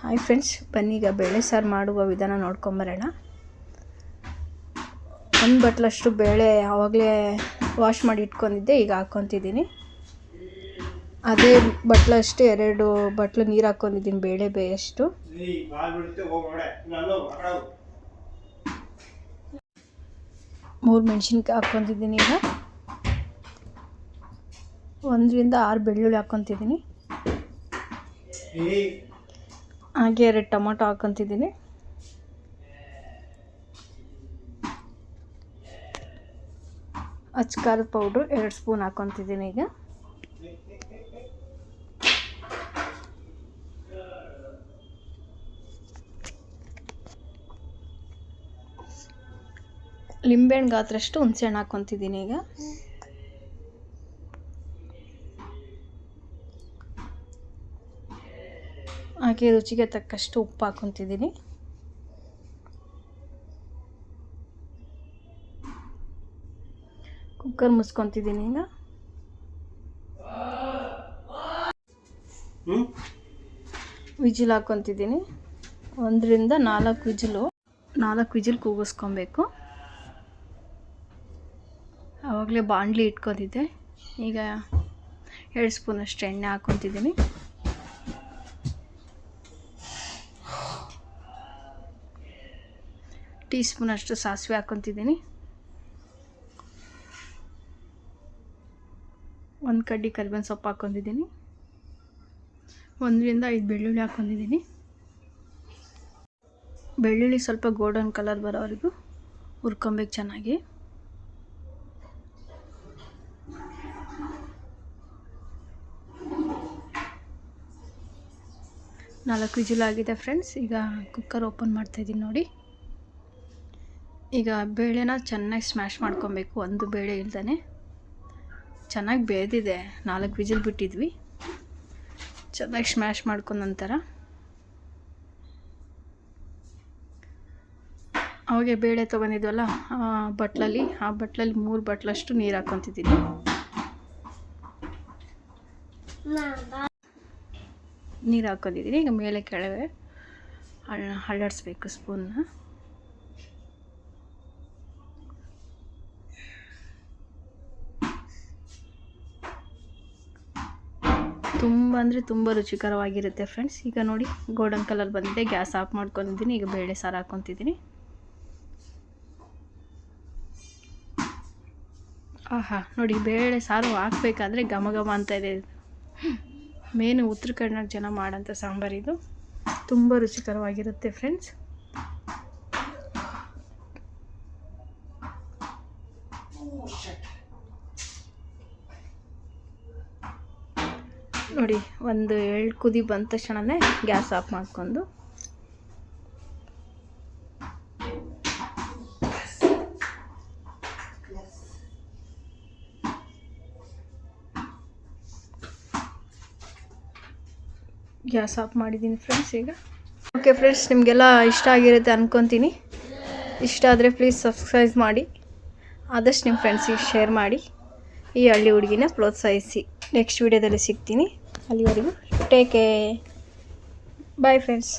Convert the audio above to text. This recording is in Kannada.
ಹಾಯ್ ಫ್ರೆಂಡ್ಸ್, ಬನ್ನಿ ಈಗ ಬೇಳೆ ಸಾರು ಮಾಡುವ ವಿಧಾನ ನೋಡ್ಕೊಂಬರೋಣ. ಒಂದು ಬಟ್ಲಷ್ಟು ಬೇಳೆ ಆವಾಗಲೇ ವಾಶ್ ಮಾಡಿ ಇಟ್ಕೊಂಡಿದ್ದೆ, ಈಗ ಹಾಕ್ಕೊತಿದ್ದೀನಿ. ಅದೇ ಬಟ್ಲಷ್ಟು ಎರಡು ಬಟ್ಲು ನೀರು ಹಾಕ್ಕೊಂಡಿದ್ದೀನಿ, ಬೇಳೆ ಬೇಯಷ್ಟು. ಮೂರು ಮೆಣಸಿನ್ಕಾಯಿ ಹಾಕ್ಕೊತಿದ್ದೀನಿ ಈಗ. ಒಂದರಿಂದ ಆರು ಬೆಳ್ಳುಳ್ಳಿ ಹಾಕ್ಕೊತಿದ್ದೀನಿ. ಹಾಗೆ ಎರಡು ಟೊಮೊಟೊ ಹಾಕ್ಕೊತಿದ್ದೀನಿ. ಅಚ್ಕಾರದ ಪೌಡ್ರು ಎರಡು ಸ್ಪೂನ್ ಹಾಕ್ಕೊತಿದ್ದೀನಿ ಈಗ. ಲಿಂಬೆಹಣ್ಣು ಗಾತ್ರಷ್ಟು ಹುಣಸೆಹಣ್ಣು ಹಾಕ್ಕೊತಿದ್ದೀನಿ ಈಗ. ಹಾಗೆ ರುಚಿಗೆ ತಕ್ಕಷ್ಟು ಉಪ್ಪು ಹಾಕೊತಿದ್ದೀನಿ. ಕುಕ್ಕರ್ ಮುಸ್ಕೊತಿದ್ದೀನಿ ಈಗ. ವಿಜಿಲ್ ಹಾಕ್ಕೊತಿದ್ದೀನಿ ಒಂದರಿಂದ ನಾಲ್ಕು ವಿಜಿಲು ನಾಲ್ಕು ವಿಜಿಲ್ ಕೂಗಿಸ್ಕೊಬೇಕು. ಆವಾಗಲೇ ಬಾಣಲಿ ಇಟ್ಕೊಂಡಿದ್ದೆ. ಈಗ ಎರಡು ಸ್ಪೂನಷ್ಟು ಎಣ್ಣೆ ಹಾಕ್ಕೊತಿದ್ದೀನಿ ಟೀ ಸ್ಪೂನಷ್ಟು ಸಾಸಿವೆ ಹಾಕ್ಕೊತಿದ್ದೀನಿ ಒಂದು ಕಡ್ಡಿ ಕರಿಬೇವಿನ ಸೊಪ್ಪು ಹಾಕ್ಕೊಂಡಿದ್ದೀನಿ ಒಂದರಿಂದ ಐದು ಬೆಳ್ಳುಳ್ಳಿ ಹಾಕೊಂಡಿದ್ದೀನಿ. ಬೆಳ್ಳುಳ್ಳಿ ಸ್ವಲ್ಪ ಗೋಲ್ಡನ್ ಕಲರ್ ಬರೋವರೆಗೂ ಹುರ್ಕೊಬೇಕು ಚೆನ್ನಾಗಿ. ನಾಲ್ಕು ವಿಜಿಲ್ ಆಗಿದೆ ಫ್ರೆಂಡ್ಸ್, ಈಗ ಕುಕ್ಕರ್ ಓಪನ್ ಮಾಡ್ತಾಯಿದ್ದೀನಿ ನೋಡಿ. ಈಗ ಬೇಳೆನ ಚೆನ್ನಾಗಿ ಸ್ಮ್ಯಾಶ್ ಮಾಡ್ಕೊಬೇಕು, ಒಂದು ಬೇಳೆ ಇಲ್ದೇ ಚೆನ್ನಾಗಿ ಬೇದಿದೆ ನಾಲ್ಕು ವಿಜಿಲ್ ಬಿಟ್ಟಿದ್ವಿ. ಚೆನ್ನಾಗಿ ಸ್ಮ್ಯಾಶ್ ಮಾಡ್ಕೊಂಡ ನಂತರ. ಅವಾಗೆ ಬೇಳೆ ತೊಗೊಂಡಿದ್ವಲ್ಲ, ಆ ಬಟ್ಲಲ್ಲಿ ಆ ಬಟ್ಲಲ್ಲಿ ಮೂರು ಬಟ್ಲಷ್ಟು ನೀರು ಹಾಕ್ಕೊತಿದ್ದೀನಿ ನೀರು ಹಾಕ್ಕೊಂಡಿದ್ದೀನಿ ಈಗ ಮೇಲೆ ಕೆಳಗೆ ಅಳ್ಳಾಡಿಸ್ಬೇಕು ಸ್ಪೂನ್ನ ತುಂಬ ಅಂದರೆ ತುಂಬ ರುಚಿಕರವಾಗಿರುತ್ತೆ ಫ್ರೆಂಡ್ಸ್. ಈಗ ನೋಡಿ, ಗೋಲ್ಡನ್ ಕಲರ್ ಬಂದಿದೆ. ಗ್ಯಾಸ್ ಆಫ್ ಮಾಡ್ಕೊಂಡಿದ್ದೀನಿ. ಈಗ ಬೇಳೆ ಸಾರು ಹಾಕ್ಕೊತಿದ್ದೀನಿ. ಆಹಾ, ನೋಡಿ, ಬೇಳೆ ಸಾರು ಹಾಕ್ಬೇಕಾದ್ರೆ ಘಮ ಘಮ ಅಂತ ಇದೆ. ಮೇನು ಉತ್ತರ ಕನ್ನಡ ಜನ ಮಾಡೋಂಥ ಇದು. ತುಂಬ ರುಚಿಕರವಾಗಿರುತ್ತೆ ಫ್ರೆಂಡ್ಸ್. ನೋಡಿ, ಒಂದು ಎಳ್ಳು ಕುದಿ ಬಂದ ತಕ್ಷಣವೇ ಗ್ಯಾಸ್ ಆಫ್ ಮಾಡ್ಕೊಂಡು. ಗ್ಯಾಸ್ ಆಫ್ ಮಾಡಿದ್ದೀನಿ ಫ್ರೆಂಡ್ಸ್ ಈಗ. ಓಕೆ ಫ್ರೆಂಡ್ಸ್, ನಿಮಗೆಲ್ಲ ಇಷ್ಟ ಆಗಿರುತ್ತೆ ಅಂದ್ಕೊತೀನಿ ಇಷ್ಟ ಆದರೆ ಪ್ಲೀಸ್ ಸಬ್ಸ್ಕ್ರೈಬ್ ಮಾಡಿ. ಆದಷ್ಟು ನಿಮ್ಮ ಫ್ರೆಂಡ್ಸಿಗೆ ಶೇರ್ ಮಾಡಿ. ಈ ಹಳ್ಳಿ ಹುಡುಗಿನ ಪ್ರೋತ್ಸಾಹಿಸಿ. ನೆಕ್ಸ್ಟ್ ವೀಡಿಯೋದಲ್ಲಿ ಸಿಗ್ತೀನಿ. ಅಲ್ಲಿವರೆಗೂ ಟೇಕ್ ಬಾಯ್ ಫ್ರೆಂಡ್ಸ್